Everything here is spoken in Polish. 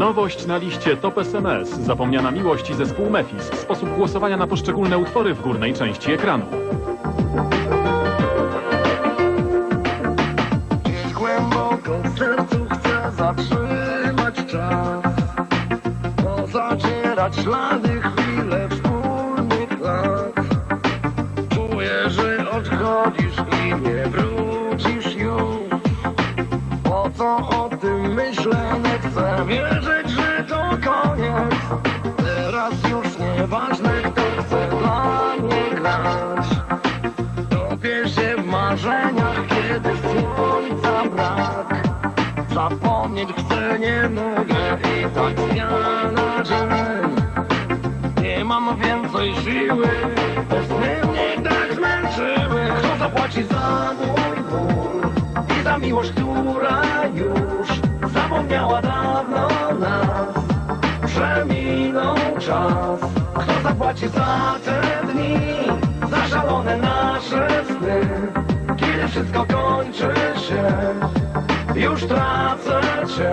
Nowość na liście Top SMS. Zapomniana miłość i zespół Mefis. Sposób głosowania na poszczególne utwory w górnej części ekranu. Gdzieś głęboko w sercu chcę zatrzymać czas Pozacierać ślady chwile wspólnych lat Czuję, że odchodzisz i nie wrócisz już Po co o tym myślę, nie chcę wierzyć, nieważne, kto chce dla mnie grać Topię się w marzeniach, kiedy słońca brak. Zapomnieć chcę, nie mogę i tak z dnia na dzień. Nie mam więcej siły, te sny mnie tak zmęczyły Kto zapłaci za mój ból i za miłość, która już Zapomniała dawno nas? Przeminął czas Zapłaci za te dni Za szalone nasze sny. Kiedy wszystko kończy się Już tracę cię